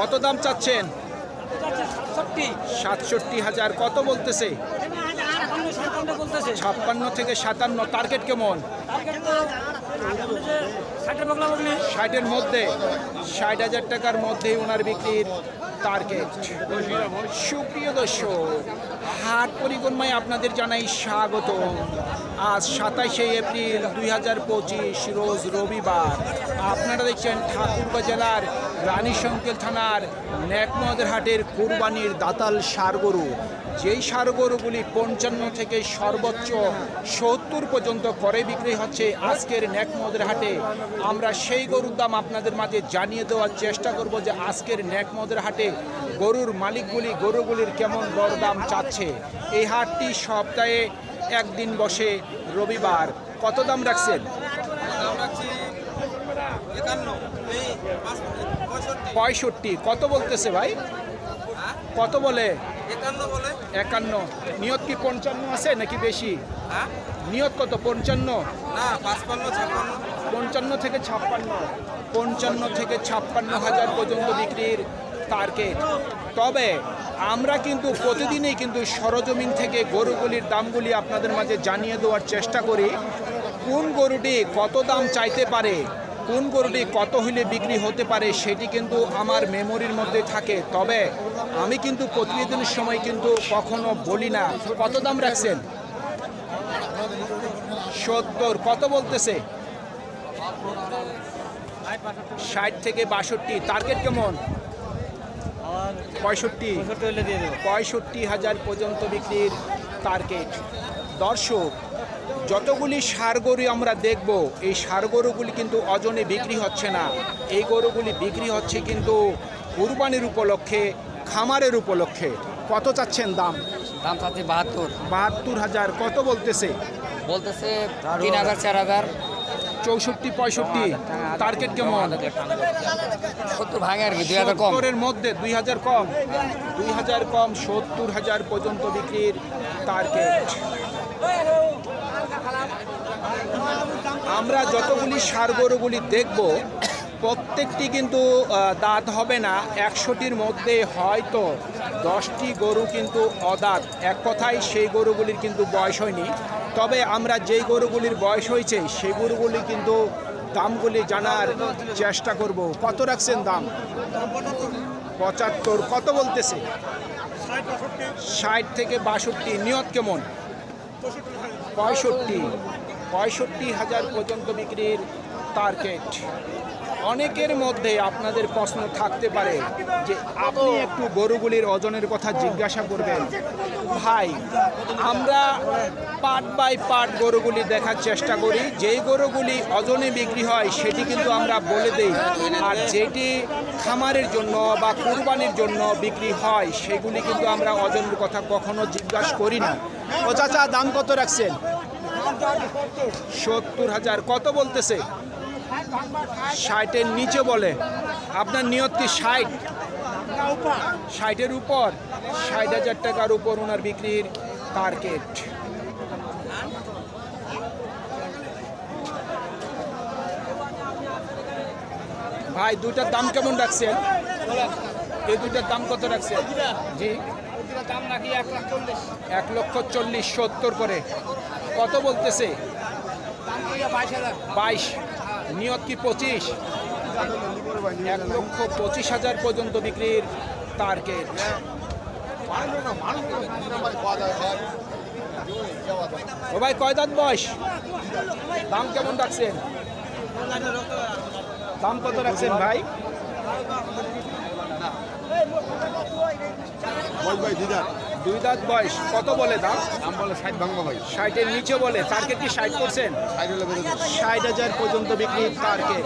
কত দাম চাচ্ছেন? সাতষট্টি। হাজার কত বলতেছে? বলতেছে ছাপ্পান্ন থেকে সাতান্ন টার্গেট কেমন? ষাটের মধ্যে ষাট হাজার টাকার মধ্যেই ওনার বিক্রির টার্গেট সুপ্রিয় দর্শক হাট পরিক্রমায় আপনাদের জানাই স্বাগত আজ সাতাশে এপ্রিল দুই হাজার পঁচিশ রোজ রবিবার। আপনারা দেখছেন ঠাকুরগাঁ জেলার রানী সংকেল থানার ন্যাকমদের হাটের কুরবানির দাতাল সারগরু। যেই সারগরুগুলি পঞ্চান্ন থেকে সর্বোচ্চ সত্তর পর্যন্ত করে বিক্রি হচ্ছে আজকের ন্যাকমদের হাটে। আমরা সেই গরুর দাম আপনাদের মাঝে জানিয়ে দেওয়ার চেষ্টা করব যে আজকের ন্যাকমদের হাটে গরুর মালিকগুলি গরুগুলির কেমন দরদাম চাচ্ছে। এই হাটটি সপ্তাহে একদিন বসে রবিবার। কত দাম রাখছেন? পঁয়ষট্টি। কত বলতেছে ভাই? কত বলে? একান্ন নিয়ত কি পঞ্চান্ন আছে নাকি বেশি? হ্যাঁ? নিয়ত কত? পঞ্চান্ন? পঞ্চান্ন থেকে ছাপ্পান্ন। পঞ্চান্ন থেকে ছাপ্পান্ন হাজার পর্যন্ত বিক্রির টার্গেট তবে আমরা কিন্তু প্রতিদিনই কিন্তু সরজমিন থেকে গরুগুলির দামগুলি আপনাদের মাঝে জানিয়ে দেওয়ার চেষ্টা করি। কোন গরুটি কত দাম চাইতে পারে? কোন গরুটি কত হইলে বিক্রি হতে পারে সেটি কিন্তু আমার মেমোরির মধ্যে থাকে। তবে আমি কিন্তু প্রতিদিনের সময় কিন্তু কখনো বলি না। কত দাম রাখছেন? সত্তর। কত বলতেছে? ষাট থেকে বাষট্টি। টার্গেট কেমন? পঁয়ষট্টি। পঁয়ষট্টি হাজার পর্যন্ত বিক্রির টার্গেট দর্শক যতগুলি সার গরু আমরা দেখব এই সার গরুগুলি কিন্তু অজনে বিক্রি হচ্ছে না। এই গরুগুলি বিক্রি হচ্ছে কিন্তু কুরবানির উপলক্ষে খামারের উপলক্ষে। কত চাচ্ছেন দাম? দাম চাচ্ছি বাহাত্তর। বাহাত্তর হাজার। কত বলতেছে? বলতেছে তিন হাজার চার হাজার। চৌষট্টি পঁয়ষট্টি। টার্গেট কেমন? সত্তর ভাঙে আর কি দুই হাজার কম। মধ্যে দুই হাজার কম। দুই হাজার কম সত্তর হাজার পর্যন্ত বিক্রির টার্গেট আমরা যতগুলি সার গরুগুলি দেখব, প্রত্যেকটি কিন্তু দাঁত হবে না, একশোটির মধ্যে হয়তো দশটি গরু কিন্তু অদাঁত। এক কথায় সেই গরুগুলির কিন্তু বয়স হয়নি। তবে আমরা যেই গরুগুলির বয়স হয়েছে, সেই গরুগুলি কিন্তু দামগুলি জানার চেষ্টা করব। কত রাখছেন দাম? পঁচাত্তর। কত বলতেছে? ষাট থেকে বাষট্টি। নিয়ত কেমন? পঁয়ষট্টি পঁয়ষট্টি হাজার পর্যন্ত বিক্রির টার্গেট অনেকের মধ্যে আপনাদের প্রশ্ন থাকতে পারে যে আপনি একটু গরুগুলির ওজনের কথা জিজ্ঞাসা করবেন। ভাই, আমরা পার্ট বাই পার্ট গরুগুলি দেখার চেষ্টা করি। যেই গরুগুলি ওজনে বিক্রি হয়, সেটি কিন্তু আমরা বলে দিই। আর যেটি খামারের জন্য বা কুরবানির জন্য বিক্রি হয়, সেগুলি কিন্তু আমরা ওজনের কথা কখনো জিজ্ঞাসা করি না। ও চাচা, দাম কত রাখছেন? সত্তর হাজার। কত বলতেছে? ষাটের নিচে বলে। আপনার নিয়ত কি ষাট? ষাটের উপর। ষাট হাজার টাকার উপর ওনার বিক্রির টার্গেট ভাই দুইটার দাম কেমন রাখছেন? এই দুইটার দাম কত রাখছেন? জি। এক এক লক্ষ চল্লিশ সত্তর করে। কত বলতেছে? বাইশ। নিয়ত কি পঁচিশ? এক লক্ষ পঁচিশ হাজার পর্যন্ত বিক্রির টার্গেট। ও ভাই, কয় দাঁত বয়স? দাম কেমন রাখছেন? দাম কত রাখছেন ভাই? ভাই দুই দাঁত বয়স। কত বলে দাম? নাম বলে ষাট ভাঙবো ভাই। ষাটের নিচে বলে। টার্গেট কি ষাট করছেন? ষাট হাজার পর্যন্ত বিক্রির তারকে।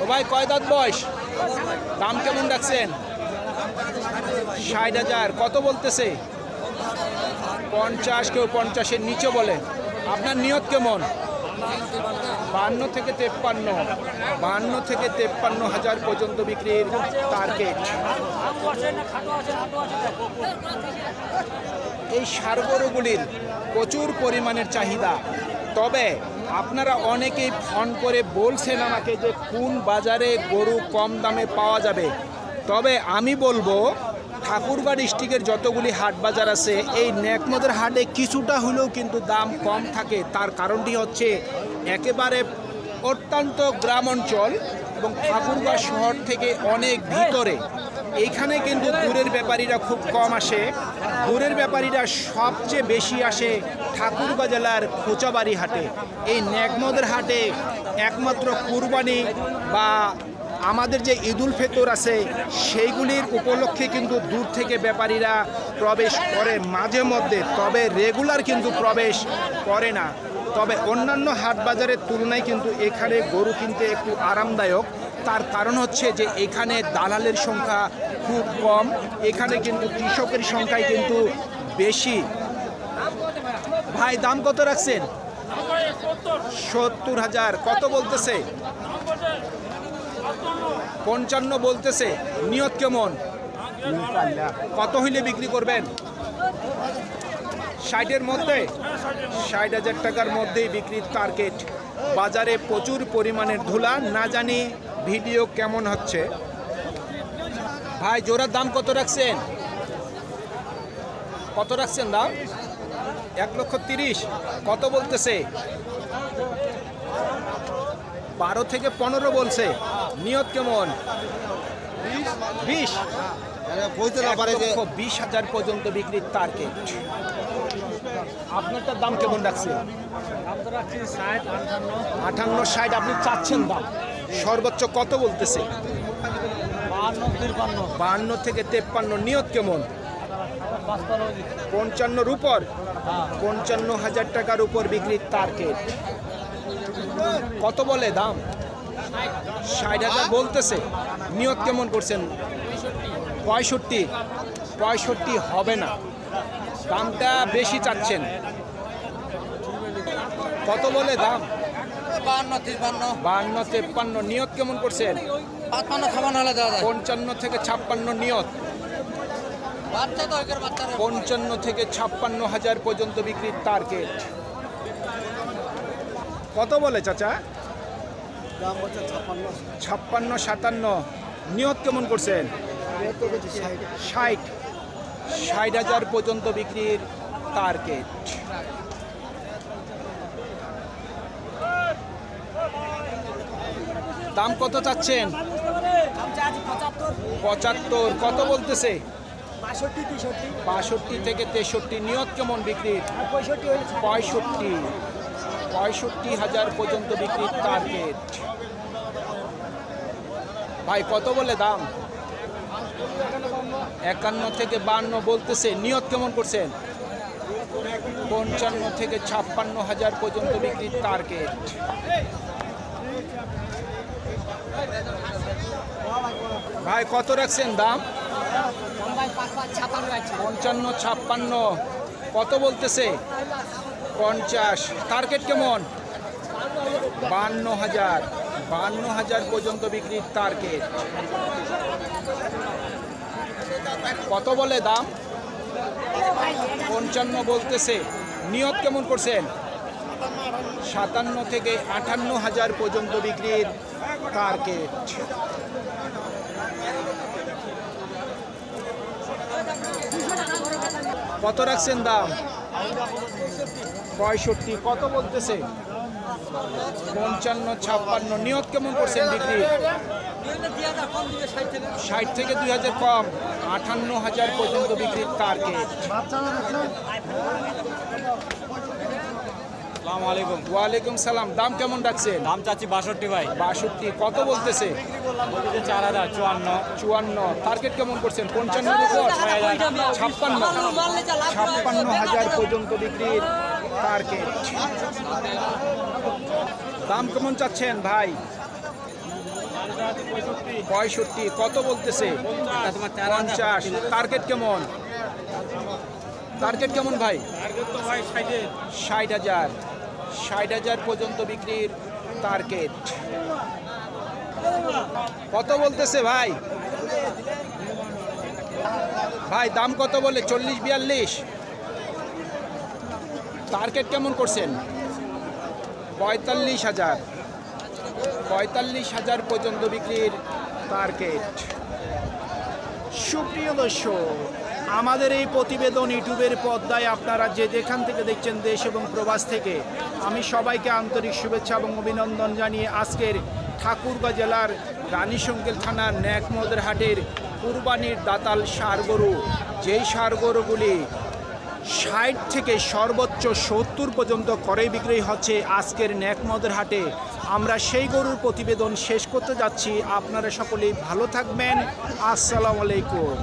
ও ভাই কয় দাঁত বয়স? দাম কেমন রাখছেন? ষাট হাজার। কত বলতেছে? পঞ্চাশ কেউ পঞ্চাশের নিচে বলে। আপনার নিয়ত কেমন? বান্ন থেকে তেপ্পান্ন, বান্ন থেকে তেপ্পান্ন হাজার পর্যন্ত বিক্রির টার্গেট এই সার গরুগুলির প্রচুর পরিমাণের চাহিদা। তবে আপনারা অনেকেই ফোন করে বলছেন আমাকে যে কোন বাজারে গরু কম দামে পাওয়া যাবে। তবে আমি বলব ঠাকুরগাঁ ডিস্ট্রিক্টের যতগুলি হাট বাজার আছে, এই নেকমদের হাটে কিছুটা হলেও কিন্তু দাম কম থাকে। তার কারণটি হচ্ছে একেবারে অত্যন্ত গ্রাম অঞ্চল এবং ঠাকুরগাঁ শহর থেকে অনেক ভিতরে। এইখানে কিন্তু দূরের ব্যাপারীরা খুব কম আসে। দূরের ব্যাপারীরা সবচেয়ে বেশি আসে ঠাকুরগাঁ জেলার খোঁচাবাড়ি হাটে। এই নেকমদের হাটে একমাত্র কুরবানি বা আমাদের যে ঈদুল ফেতর আছে, সেইগুলির উপলক্ষে কিন্তু দূর থেকে ব্যাপারীরা প্রবেশ করে মাঝে মধ্যে, তবে রেগুলার কিন্তু প্রবেশ করে না। তবে অন্যান্য হাট বাজারের তুলনায় কিন্তু এখানে গরু কিনতে একটু আরামদায়ক। তার কারণ হচ্ছে যে এখানে দালালের সংখ্যা খুব কম, এখানে কিন্তু কৃষকের সংখ্যাই কিন্তু বেশি। ভাই, দাম কত রাখছেন? সত্তর হাজার, কত বলতেছে? পঞ্চান্ন বলতেছে, নিয়ত কেমন? কত হইলে বিক্রি করবেন? ষাটের মধ্যে? ষাট হাজার টাকার মধ্যেই বিক্রির টার্গেট বাজারে প্রচুর পরিমাণের ধুলা, না জানি ভিডিও কেমন হচ্ছে। ভাই, জোড়ার দাম কত রাখছেন? কত রাখছেন দাম? এক লক্ষ তিরিশ। কত বলতেছে? বারো থেকে পনেরো বলছে। নিয়ত কেমন? বিশ। বিশ হাজার পর্যন্ত বিক্রির টার্গেট আপনারটার দাম কেমন রাখছে? আটান্ন ষাট আপনি চাচ্ছেন দাম। সর্বোচ্চ কত বলতেছে? বাহান্ন থেকে তেপ্পান্ন। নিয়ত কেমন? পঞ্চান্নর উপর। পঞ্চান্ন হাজার টাকার উপর বিক্রির টার্গেট কত বলে দাম? ষাট হাজার বলতেছে। নিয়ত কেমন করছেন? পঁয়ষট্টি। পঁয়ষট্টি হবে না। দামটা বেশি চাচ্ছেন। কত বলে দাম? বান্ন তিপ্পান্ন। বান্ন তেপ্পান্ন। নিয়ত কেমন করছেন? পাঁচপান্ন ছাপান্ন হলে দেওয়া যায়। পঞ্চান্ন থেকে ছাপ্পান্ন নিয়ত। পঞ্চান্ন থেকে ছাপ্পান্ন হাজার পর্যন্ত বিক্রির টার্গেট কত বলে চাচা? ছাপ্পান্ন। সাতান্ন। নিয়ত কেমন করছেন? ষাট। ষাট। হাজার পর্যন্ত বিক্রির টার্গেট দাম কত চাচ্ছেন? পঁচাত্তর। কত বলতেছে? বাষট্টি থেকে তেষট্টি। নিয়ত কেমন বিক্রির? পঁয়ষট্টি। পঁয়ষট্টি হাজার পর্যন্ত বিক্রির টার্গেট ভাই, কত বলে দাম? একান্ন থেকে বান্ন বলতেছে। নিয়ত কেমন করছেন? পঞ্চান্ন থেকে ছাপ্পান্ন হাজার পর্যন্ত বিক্রির টার্গেট ভাই, কত রাখছেন দাম? পঞ্চান্ন, ছাপ্পান্ন। কত বলতেছে? পঞ্চাশ। টার্গেট কেমন? বান্ন হাজার। বান্ন হাজার পর্যন্ত বিক্রির টার্গেট কত বলে দাম? পঞ্চান্ন বলতেছে। নিয়ত কেমন করছেন? সাতান্ন থেকে আটান্ন হাজার পর্যন্ত বিক্রির টার্গেট কত রাখছেন দাম? পঁয়ষট্টি কত বলতেছে? পঞ্চান্ন ছাপ্পান্ন নিয়ত কেমন করছেন বিক্রি? ষাট থেকে দুই হাজার কম আটান্ন হাজার পর্যন্ত বিক্রির টার্গেট আলাইকুম। ওয়ালাইকুম সালাম দাম কেমন রাখছেন? দাম চাচ্ছি বাষট্টি ভাই। বাষট্টি কত বলতেছে? বলতেছে চার হাজার চুয়ান্ন। চুয়ান্ন টার্গেট কেমন করছেন? পঞ্চান্ন ছাপ্পান্ন। ছাপ্পান্ন হাজার পর্যন্ত বিক্রির টার্গেট। দাম কেমন চাচ্ছেন ভাই? পঁয়ষট্টি, কত বলতেছে? পঞ্চাশ। টার্গেট কেমন? টার্গেট কেমন ভাই? ষাট হাজার। ষাট হাজার পর্যন্ত বিক্রির টার্গেট। কত বলতেছে ভাই? ভাই, দাম কত বলে? চল্লিশ, বিয়াল্লিশ? টার্গেট কেমন করছেন? পঁয়তাল্লিশ হাজার। পঁয়তাল্লিশ হাজার পর্যন্ত বিক্রির টার্গেট সুপ্রিয় দর্শক, আমাদের এই প্রতিবেদন ইউটিউবের পর্দায় আপনারা যে যেখান থেকে দেখছেন দেশ এবং প্রবাস থেকে, আমি সবাইকে আন্তরিক শুভেচ্ছা এবং অভিনন্দন জানিয়ে আজকের ঠাকুরগাঁ জেলার রানীশঙ্কেল থানার ন্যাকমদের হাটের কুরবানির দাতাল সার গরু যেই সার গরুগুলি ষাট থেকে সর্বোচ্চ সত্তর পর্যন্ত করে বিক্রি হচ্ছে আজকের ন্যাকমদের হাটে। আমরা সেই গরুর প্রতিবেদন শেষ করতে যাচ্ছি। আপনারা সকলেই ভালো থাকবেন। আসসালামু আলাইকুম।